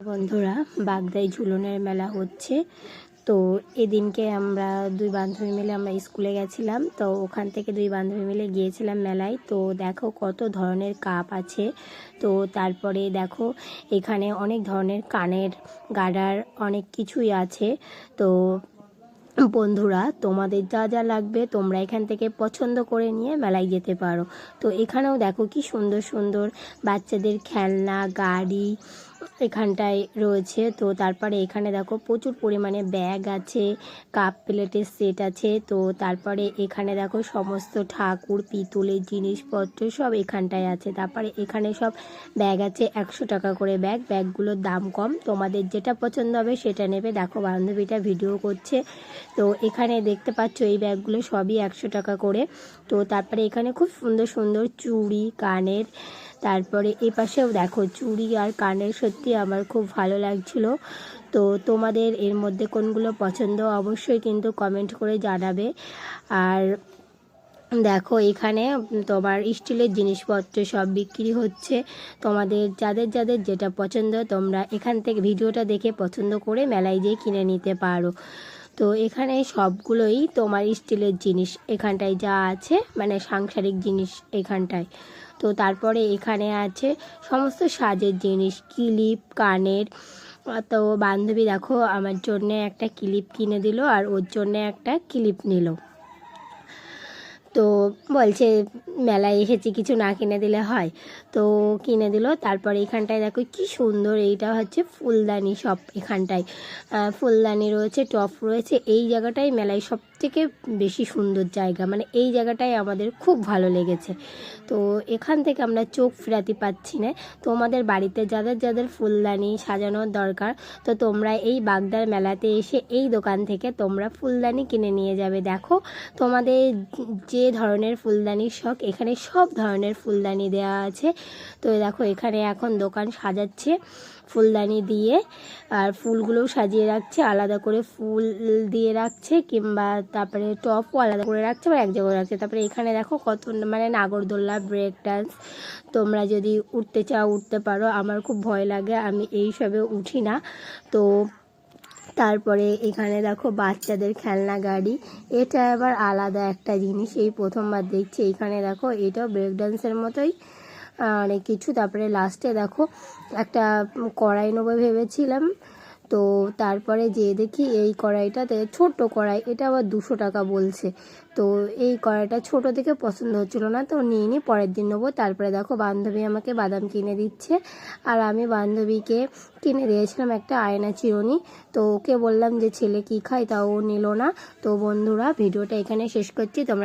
বন্ধুরা বাগদাই ঝুলনের মেলা হচ্ছে। তো এদিনকে আমরা দুই বান্ধবী মিলে আমরা স্কুলে গেছিলাম। তো ওখান থেকে দুই বান্ধবী মিলে গিয়েছিলাম মেলায়। তো দেখো কত ধরনের কাপ আছে। তো তারপরে দেখো এখানে অনেক ধরনের কানের গাডার অনেক কিছুই আছে। তো বন্ধুরা, তোমাদের যা যা লাগবে তোমরা এখান থেকে পছন্দ করে নিয়ে মেলায় যেতে পারো। তো এখানেও দেখো কি সুন্দর সুন্দর বাচ্চাদের খেলনা, গাড়ি এখানটায় রয়েছে। তো তারপরে এখানে দেখো প্রচুর পরিমাণে ব্যাগ আছে, কাপ প্লেটের সেট আছে। তো তারপরে এখানে দেখো সমস্ত ঠাকুর, পিতলের জিনিসপত্র সব এখানটায় আছে। তারপরে এখানে সব ব্যাগ আছে, একশো টাকা করে ব্যাগ। ব্যাগগুলোর দাম কম। তোমাদের যেটা পছন্দ হবে সেটা নেবে। দেখো বান্ধবীটা ভিডিও করছে। তো এখানে দেখতে পাচ্ছ এই ব্যাগগুলো সবই একশো টাকা করে। তো তারপরে এখানে খুব সুন্দর সুন্দর চুড়ি, কানের তারপরে এ পাশেও দেখো চুড়ি আর কানের সত্যি আমার খুব ভালো লাগছিল। তো তোমাদের এর মধ্যে কোনগুলো পছন্দ অবশ্যই কিন্তু কমেন্ট করে জানাবে। আর দেখো এখানে তোমার স্টিলের জিনিসপত্র সব বিক্রি হচ্ছে। তোমাদের যাদের যাদের যেটা পছন্দ তোমরা এখান থেকে ভিডিওটা দেখে পছন্দ করে মেলায় যেয়ে কিনে নিতে পারো। তো এখানে সবগুলোই তোমার স্টিলের জিনিস এখানটায় যা আছে মানে সাংসারিক জিনিস এখানটায়। তো তারপরে এখানে আছে সমস্ত সাজের জিনিস, ক্লিপ, কানের। তো বান্ধবী দেখো, আমার জন্যে একটা ক্লিপ কিনে দিল আর ওর জন্যে একটা ক্লিপ নিল। তো বলছে, মেলায় এসেছি, কিছু না কিনে দিলে হয়। তো কিনে দিল, তারপরে এখানটায় দেখো কি সুন্দর, এইটা হচ্ছে ফুলদানি সব এখানটায়। ফুলদানি রয়েছে, টপ রয়েছে, এই জায়গাটাই মেলায় সব থেকে বেশি সুন্দর জায়গা। মানে এই জায়গাটাই আমাদের খুব ভালো লেগেছে। তো এখান থেকে আমরা চোখ ফেরাতে পাচ্ছি না। তোমাদের বাড়িতে যাদের যাদের ফুলদানি সাজানোর দরকার, তো তোমরা এই বাগদার মেলাতে এসে এই দোকান থেকে তোমরা ফুলদানি কিনে নিয়ে যাবে। দেখো, তোমাদের যে ধরনের ফুলদানির শখ, এখানে সব ধরনের ফুলদানি দেওয়া আছে। তো দেখো, এখানে এখন দোকান সাজাচ্ছে ফুলদানি দিয়ে, আর ফুলগুলোও সাজিয়ে রাখছে, আলাদা করে ফুল দিয়ে রাখছে, কিংবা তারপরে টপও আলাদা করে রাখছে বা এক জায়গায় রাখছে। তারপরে এখানে দেখো কত মানে নাগরদোল্লা ব্রেক ডান্স। তোমরা যদি উঠতে চাও, উঠতে পারো। আমার খুব ভয় লাগে, আমি এই সবে উঠি না। তো তারপরে এখানে দেখো বাচ্চাদের খেলনা গাড়ি। এটা আবার আলাদা একটা জিনিস, এই প্রথমবার দেখছি। এখানে দেখো এটাও ব্রেক ডান্সের মতোই অনেক কিছু। তারপরে লাস্টে দেখো একটা কড়াই নেব ভেবেছিলাম। তো তারপরে যে দেখি এই কড়াইটাতে ছোট্ট কড়াই, এটা আবার দুশো টাকা বলছে। তো এই কড়াইটা ছোট থেকে পছন্দ হচ্ছিল না, তো নিয়ে নিই পরের দিন নেব। তারপরে দেখো বান্ধবী আমাকে বাদাম কিনে দিচ্ছে। আর আমি বান্ধবীকে কিনে দিয়েছিলাম একটা আয়না চিরুনি। তো ওকে বললাম যে, ছেলে কি খায়? তা ও নিল না। তো বন্ধুরা, ভিডিওটা এখানে শেষ করছি। তোমরা